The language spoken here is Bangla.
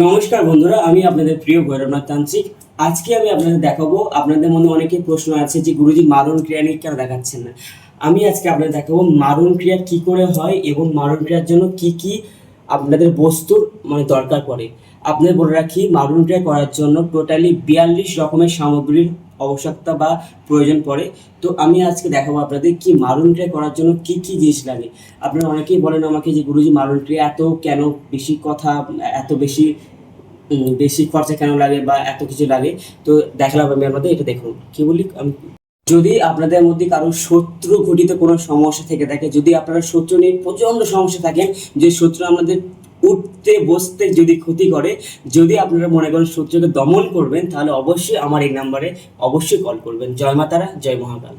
নমস্কার বন্ধুরা, আমি আপনাদের প্রিয় ভৈরবনাথ তান্ত্রিক। আজকে আমি আপনাদের দেখাবো, আপনাদের মনে অনেকে প্রশ্ন আছে যে গুরুজি মারণ ক্রিয়া নিয়ে কেন দেখাচ্ছেন না? আমি আজকে আপনাদের দেখাবো মারণ ক্রিয়া কি করে হয় এবং মারণ ক্রিয়ার জন্য কি কি আপনাদের বস্তুর মানে দরকার পড়ে। আপনাদের বলে রাখি, মারণ ক্রিয়া করার জন্য টোটালি বিয়াল্লিশ রকমের সামগ্রীর আবশ্যকতা বা প্রয়োজন পড়ে। তো আমি আজকে দেখাবো আপনাদের কি মারণ ক্রিয়া করার জন্য কি কি জিনিস লাগে। আপনারা অনেকেই বলেন আমাকে যে, গুরুজি, মারণ ক্রিয়া এত কেন বেশি কথা, এত বেশি বেশি খরচা কেন লাগে বা এত কিছু লাগে? তো দেখালাম আমি আপনাদের, এটা দেখুন। কি বলি, আমি যদি আপনাদের মধ্যে কারও শত্রু ঘটিত কোনো সমস্যা থেকে থাকে, যদি আপনারা শত্রু নিয়ে প্রচণ্ড সমস্যা থাকেন, যে শত্রু আমাদের উঠতে, বসতে যদি ক্ষতি করে, যদি আপনারা মনে করেন সূর্যকে দমন করবেন, তাহলে অবশ্যই আমার এই নাম্বারে অবশ্যই কল করবেন। জয় মাতারা, জয় মহাকাল।